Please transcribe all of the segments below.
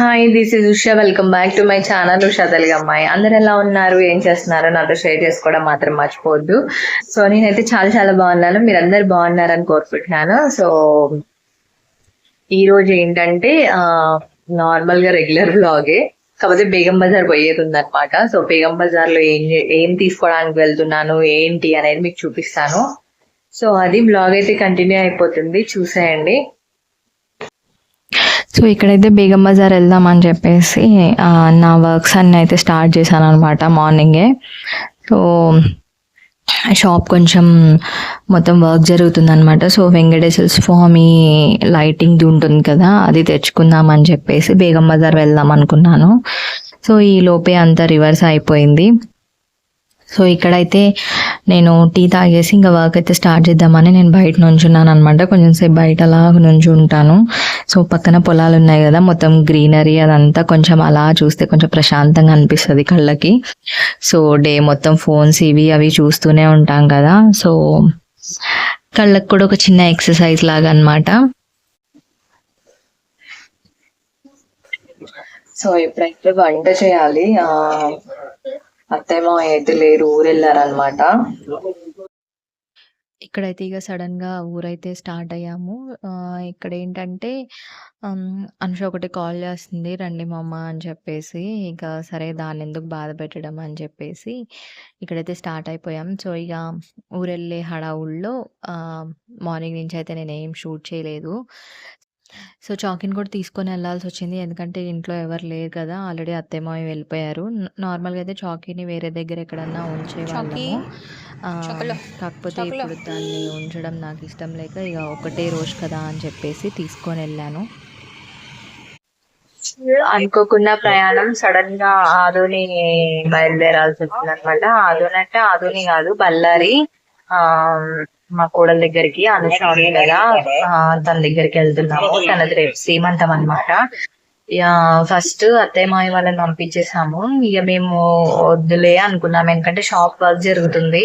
Hi this is Usha welcome back to my channel Usha Telugu అమ్మాయి అందరు ఎలా ఉన్నారు ఏం చేస్తున్నారు నాతో షేర్ చేసుకోవడం మాత్రం మర్చిపోవద్దు సో నేనైతే చాలా చాలా బాగున్నాను మీరు అందరు బాగున్నారని కోరుకుంటున్నాను సో ఈ రోజు ఏంటంటే నార్మల్గా రెగ్యులర్ బ్లాగే కాకపోతే బేగం బజార్ పోయేది ఉందన్నమాట. సో బేగం బజార్లో ఏం ఏం తీసుకోవడానికి వెళ్తున్నాను ఏంటి అనేది మీకు చూపిస్తాను. సో అది బ్లాగ్ అయితే కంటిన్యూ అయిపోతుంది. చూసేయండి. సో ఇక్కడైతే బేగం బజార్ వెళ్దాం అని చెప్పేసి నా వర్క్స్ అన్ని అయితే స్టార్ట్ చేశాను అనమాట మార్నింగే. సో షాప్ కొంచెం మొత్తం వర్క్ జరుగుతుంది అనమాట సో వెంకటేశ్వర స్వామి లైటింగ్ది ఉంటుంది కదా అది తెచ్చుకుందాం అని చెప్పేసి బేగం బజార్ వెళ్దాం అనుకున్నాను. సో ఈ లోపే అంతా రివర్స్ అయిపోయింది. సో ఇక్కడైతే నేను టీ తాగేసి ఇంకా వర్క్ అయితే స్టార్ట్ చేద్దామని నేను బయట నుంచున్నాను అనమాట కొంచెం సేపు బయట అలా నుంచి ఉంటాను సో పక్కన పొలాలు ఉన్నాయి కదా మొత్తం గ్రీనరీ అదంతా కొంచెం అలా చూస్తే కొంచెం ప్రశాంతంగా అనిపిస్తుంది కళ్ళకి. సో డే మొత్తం ఫోన్స్ ఇవి అవి చూస్తూనే ఉంటాం కదా. సో కళ్ళకు కూడా ఒక చిన్న ఎక్సర్సైజ్ లాగా అనమాట సో ఎప్పుడైతే వంట చేయాలి అత్తేమో అయితే లేరు ఊరెళ్ళారనమాట ఇక్కడైతే ఇక సడన్గా ఊరైతే స్టార్ట్ అయ్యాము. ఇక్కడ ఏంటంటే అనుష ఒకటి కాల్ చేస్తుంది రండి మమ్మ అని చెప్పేసి ఇక సరే దాన్ని ఎందుకు బాధ పెట్టడం అని చెప్పేసి ఇక్కడైతే స్టార్ట్ అయిపోయాం. సో ఇక ఊరెళ్ళే హడావుల్లో మార్నింగ్ నుంచి అయితే నేను ఏం షూట్ చేయలేదు. సో చాకిని కూడా తీసుకొని వెళ్ళాల్సి వచ్చింది. ఎందుకంటే ఇంట్లో ఎవరు లేరు కదా! ఆల్రెడీ అత్తయ్య మావి వెళ్ళిపోయారు. నార్మల్గా అయితే చాకీని వేరే దగ్గర ఎక్కడన్నా ఉంచేవాళ్ళము కాకపోతే ఇప్పుడు దాన్ని ఉంచడం నాకు ఇష్టం లేక ఇక ఒకటే రోజు కదా అని చెప్పేసి తీసుకొని వెళ్ళాను. అనుకోకుండా ప్రయాణం సడన్గా ఆదోని బయలుదేరాల్సి వచ్చింది అనమాట ఆదోని అంటే ఆదోని కాదు బళ్ళారి. ఆ మా కోడల దగ్గరికి అనుష ఉంది కదా తన దగ్గరికి వెళ్తున్నాము. తనది రేపు సీమంతం అనమాట ఇక ఫస్ట్ అత్తయ్య మావి వాళ్ళని పంపించేసాము. ఇక మేము వద్దులే అనుకున్నాం. ఎందుకంటే షాప్ వర్క్ జరుగుతుంది.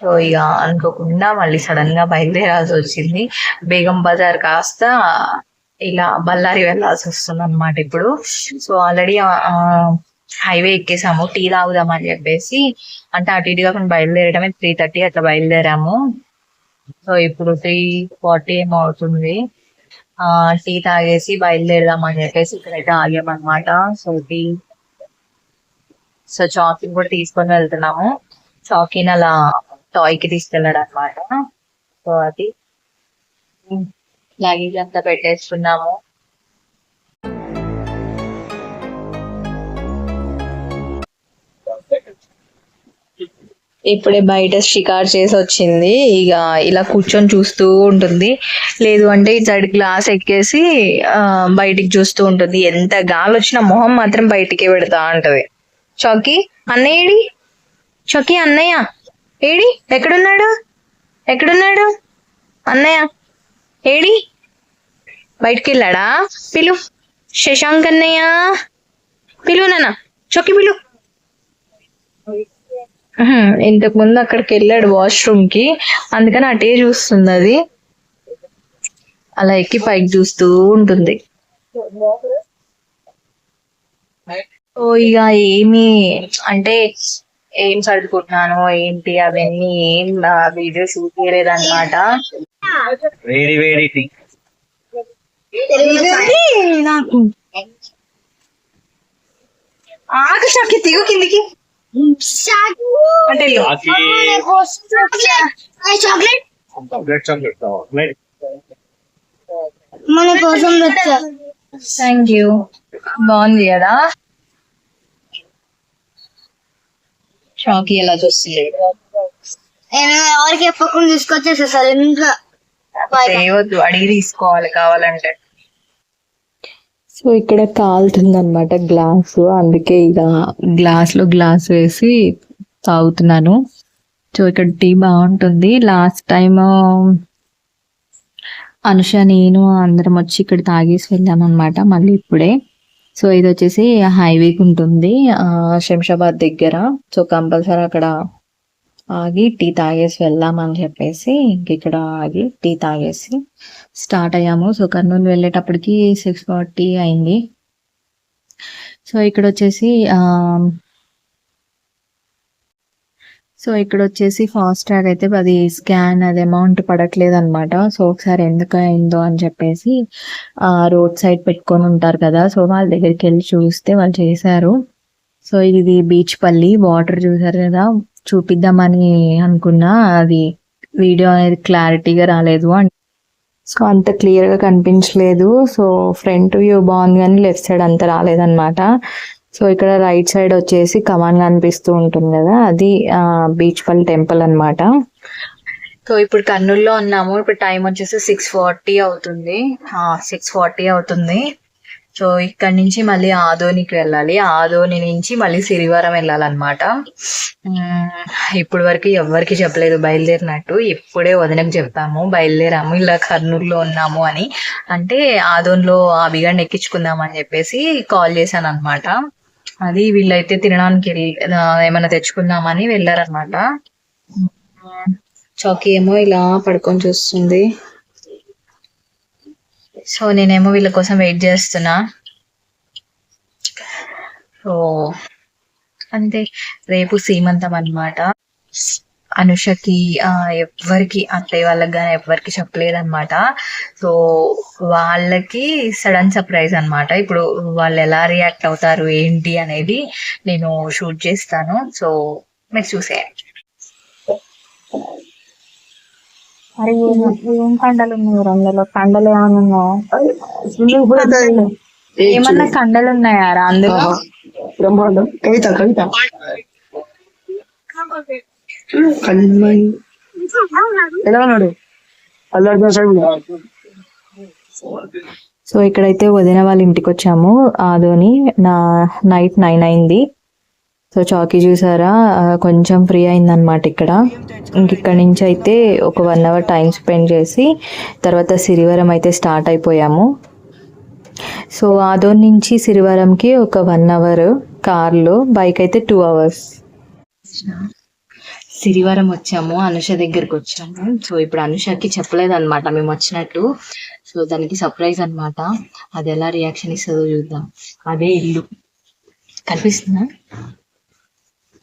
సో ఇక అనుకోకుండా మళ్ళీ సడన్గా బయలుదేరాల్సి వచ్చింది. బేగం బజార్ కాస్త ఇలా బళ్ళారి వెళ్ళాల్సి వస్తుంది అనమాట ఇప్పుడు. సో ఆల్రెడీ హైవే ఎక్కేసాము. టీ తాగుదాం అని చెప్పేసి. అంటే అటు ఇటుగా కొన్ని బయలుదేరడమే త్రీ థర్టీ అట్లా బయలుదేరాము. సో ఇప్పుడు త్రీ ఫార్టీ ఏమో అవుతుంది. ఆ టీ తాగేసి బయలుదేరదాం అని చెప్పేసి ఇక్కడైతే ఆగామన్నమాట. సో టీ సో చాకింగ్ కూడా తీసుకొని వెళ్తున్నాము. చాకిన్ అలా టాయ్కి తీసుకెళ్ళాడు అనమాట సో అది లగేజ్ అంతా పెట్టేసుకున్నాము. ఇప్పుడే బయట షికార్ చేసి వచ్చింది ఇక ఇలా కూర్చొని చూస్తూ ఉంటుంది. లేదు అంటే ఇటు సైడ్ గ్లాస్ ఎక్కేసి బయటికి చూస్తూ ఉంటుంది. ఎంత గాలి వచ్చినా మొహం మాత్రం బయటికే పెడతా ఉంటది. చౌకి అన్నయ్య ఏడి? చౌకి అన్నయ్య. ఏడి? ఎక్కడున్నాడు? ఎక్కడున్నాడు? అన్నయ్య. ఏడి? బయటికి వెళ్ళాడా పిలు. శశాంక్ అన్నయ్య పిలు నాన్న. చొక్కి పిలు. ఇంతకు ముందు అక్కడికి వెళ్ళాడు వాష్రూమ్కి. అందుకని అటే చూస్తుంది అది. అలా ఎక్కి పైకి చూస్తూ ఉంటుంది. ఓ ఇక ఏమి అంటే ఏం చదువుకుంటున్నాను ఏంటి అవన్నీ ఏం వీడియో షూట్ చేయలేదు అనమాట వేడి వేడి నాకు. ఆకు షాకి దిగు కిందికి. అంటే. చాక్లెట్ చాక్లెట్ చాక్లెట్ చాక్లెట్ మన కోసం తెచ్చా థ్యాంక్ యూ బాగుంది కదా? షాకి ఎలా చూస్తుంది? ఎవరికి చెప్పకుండా తీసుకొచ్చేసేసారు ఇంట్లో చేయవద్దు అడిగి తీసుకోవాలి కావాలంటే. సో ఇక్కడ కాలుతుంది అనమాట గ్లాస్. అందుకే ఇక గ్లాస్లో గ్లాస్ వేసి తాగుతున్నాను. సో ఇక్కడ టీ బాగుంటుంది. లాస్ట్ టైం అనుష నేను అందరం వచ్చి ఇక్కడ తాగేసి వెళ్ళాం అనమాట మళ్ళీ ఇప్పుడే. సో ఇది వచ్చేసి హైవేకి ఉంటుంది శంషాబాద్ దగ్గర. సో కంపల్సరీ అక్కడ ఆగి టీ తాగేసి వెళ్దాం అని చెప్పేసి ఇంక ఇక్కడ ఆగి టీ తాగేసి స్టార్ట్ అయ్యాము. సో కర్నూలు వెళ్ళేటప్పటికి సిక్స్ ఫార్టీ అయింది. సో ఇక్కడ వచ్చేసి సో ఇక్కడ వచ్చేసి ఫాస్ట్ ట్రాక్ అయితే అది స్కాన్ అది అమౌంట్ పడట్లేదు అనమాట సో ఒకసారి ఎందుకు అయిందో అని చెప్పేసి రోడ్ సైడ్ పెట్టుకొని ఉంటారు కదా. సో వాళ్ళ దగ్గరికి వెళ్ళి చూస్తే వాళ్ళు చేశారు. సో ఇది బీచ్ పల్లి వాటర్ చూసారు కదా. చూపిద్దామని అనుకున్నా అది వీడియో అనేది క్లారిటీగా రాలేదు అండ్ సో అంత క్లియర్గా కనిపించలేదు. సో ఫ్రంట్ వ్యూ బాగుంది కానీ లెఫ్ట్ సైడ్ అంత రాలేదన్నమాట. సో ఇక్కడ రైట్ సైడ్ వచ్చేసి కమాన్ కనిపిస్తూ ఉంటుంది కదా అది బీచ్ పల్లి టెంపుల్ అన్నమాట. సో ఇప్పుడు కర్నూలులో ఉన్నాము. ఇప్పుడు టైం వచ్చేసి సిక్స్ ఫార్టీ అవుతుంది. సిక్స్ ఫార్టీ అవుతుంది. సో ఇక్కడ నుంచి మళ్ళీ ఆదోనికి వెళ్ళాలి. ఆదోని నుంచి మళ్ళీ సిరివారం వెళ్ళాలన్నమాట. ఇప్పుడు వరకు ఎవరికి చెప్పలేదు బయలుదేరినట్టు. ఇప్పుడే వదినకు చెప్పాము బయలుదేరాము ఇలా కర్నూలులో ఉన్నాము అని. అంటే ఆదోన్లో ఆ బిగాన్ని ఎక్కించుకుందాం అని చెప్పేసి కాల్ చేశాను అనమాట అది వీళ్ళైతే తినడానికి ఏమైనా తెచ్చుకుందామని వెళ్ళారనమాట చౌకీ ఏమో ఇలా పడుకొని చూస్తుంది. సో నేనేమో వీళ్ళ కోసం వెయిట్ చేస్తున్నా. సో అంతే. రేపు సీమంతం అన్నమాట. అనుషకి ఎవరికి అత్తయ్య వాళ్ళకి కానీ ఎవరికి చెప్పలేదన్నమాట. సో వాళ్ళకి సడన్ సర్ప్రైజ్ అనమాట ఇప్పుడు వాళ్ళు ఎలా రియాక్ట్ అవుతారు ఏంటి అనేది నేను షూట్ చేస్తాను. సో మీరు చూసేయండి. మరి ఏం కండలు ఉన్నాయి అందులో కండలు ఏమన్నా ఉన్నాయా? ఏమన్నా కండలు ఉన్నాయా రా అందులో? బ్రహ్మాండం. కవిత కవిత. ఎలా ఉన్నాడు? సో ఇక్కడైతే వదిన వాళ్ళ ఇంటికి వచ్చాము. ఆదోని నా నైట్ నైన్ అయింది. సో చాకీ చూసారా? కొంచెం ఫ్రీ అయిందనమాట ఇక్కడ. ఇంక ఇక్కడ నుంచి అయితే ఒక వన్ అవర్ టైం స్పెండ్ చేసి తర్వాత సిరివరం అయితే స్టార్ట్ అయిపోయాము. సో ఆదోన్ నుంచి సిరివరంకి ఒక వన్ అవర్ కార్లో బైక్ అయితే టూ అవర్స్. సిరివరం వచ్చాము అనుష దగ్గరికి వచ్చాము. సో ఇప్పుడు అనుషకి చెప్పలేదు అనమాట మేము వచ్చినట్టు. సో దానికి సర్ప్రైజ్ అనమాట అది ఎలా రియాక్షన్ ఇస్తుందో చూద్దాం. అదే ఇల్లు. కనిపిస్తుందా?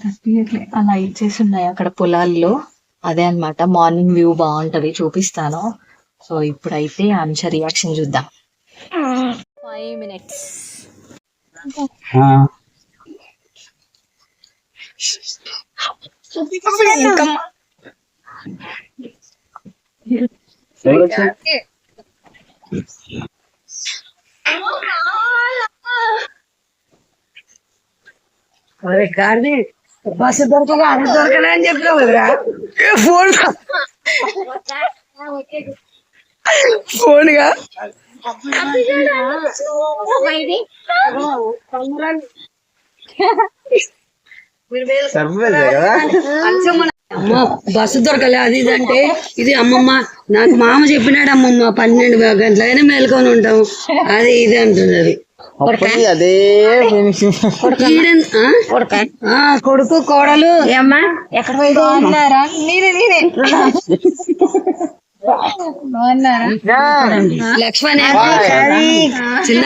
కనిపించట్లే అలా ఇచ్చేసి ఉన్నాయి అక్కడ పొలాల్లో. అదే అన్నమాట. మార్నింగ్ వ్యూ బాగుంటది చూపిస్తాను. సో ఇప్పుడైతే అనుష రియాక్షన్ చూద్దాం. ఫైవ్ మినిట్స్ అరే గారిది బస్సు దొరకగా అది దొరకలే అని చెప్పినావు కదరా ఫోన్ ఫోన్గా అమ్మ బస్సు దొరకలే అది ఇది అంటే ఇది అమ్మమ్మ నాకు మామ చెప్పినాడు అమ్మమ్మ పన్నెండు గంటలైనా మేల్కొని ఉంటాం. అది ఇది అంటున్నారు ఆ, కొడుకు కోడలు. ఏమ్మా? ఎక్కడ బాగున్నారా? నేనే నేనే బాగున్నారా? లక్ష్మణ్ చిన్న.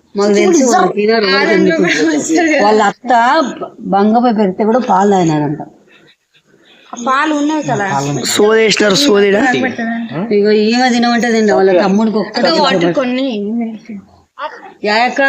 మాకు తెలిసి వాళ్ళ అత్త బంగపై పెడితే కూడా పాలు తాగినారంట. పాలు ఉన్నాయి కదా. సోదేసినారు సోదిడా? ఇక ఈమె తినమంటే తిండి వాళ్ళ తమ్ముడికి ఒక్కటే కొన్ని. యాయక్క?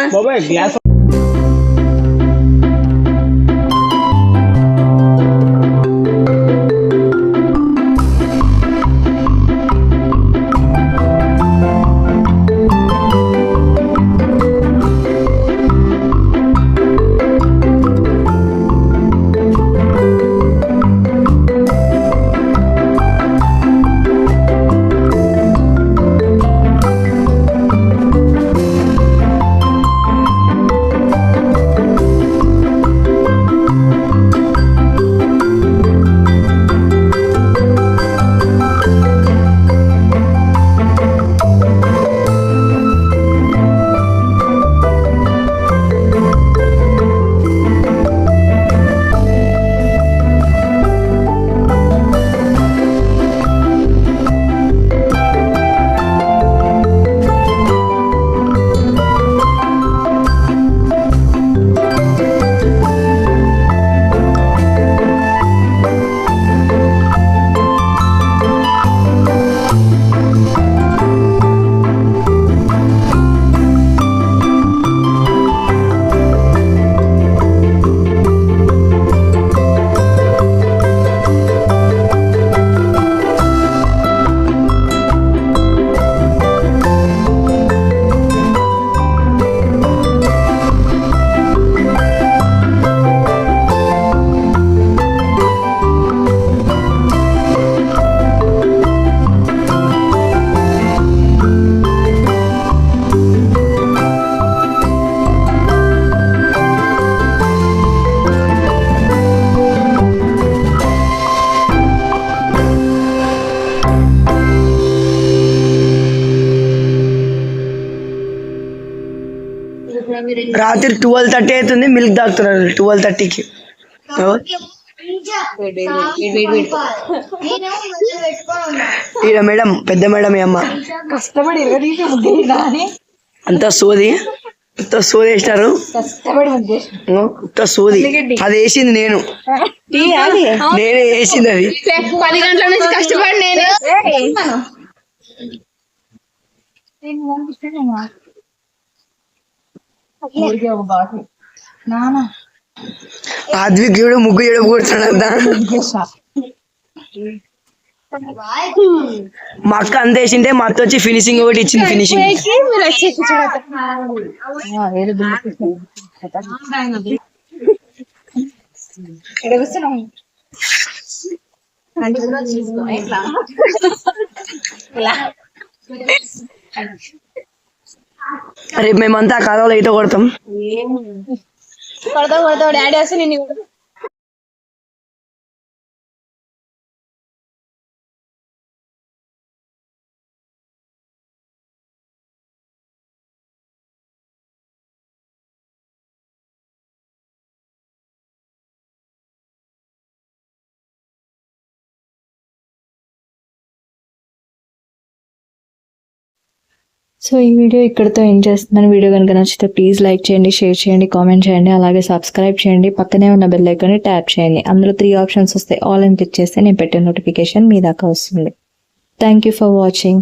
రాత్రి ట్వెల్వ్ థర్టీ అవుతుంది మిల్క్ తాగుతున్నారు ట్వెల్వ్ థర్టీకి ఈడ మేడం పెద్ద మేడం అమ్మ. అంతా సోది అంతా సోది వేసినారు. ఇంత సోది. అది వేసింది నేను. నేనే వేసింది అది. పది గంటల నుంచి కష్టపడి నేనే. ఆద్వికుడు ముగ్గు ఏడు కూర్చున్నాడు మా అక్క అంత వేసింటే మా అత్త వచ్చి ఫినిషింగ్ ఒకటి ఇచ్చింది ఫినిషింగ్ రేపు మేమంతా కాలంలో ఈత కొడతాం. కొడతాం కొడతాం. డాడీ వస్తే నేను సో ఈ వీడియో ఇక్కడితో ఏం చేస్తున్నాను? వీడియో కనుక నచ్చితే ప్లీజ్ లైక్ చేయండి షేర్ చేయండి కామెంట్ చేయండి అలాగే సబ్స్క్రైబ్ చేయండి. పక్కనే ఉన్న బెల్ ఐకాన్ని ట్యాప్ చేయండి. అందులో త్రీ ఆప్షన్స్ వస్తాయి. ఆల్ అని క్లిక్ చేస్తే నేను పెట్టే నోటిఫికేషన్ మీ దాకా వస్తుంది. Thank you for watching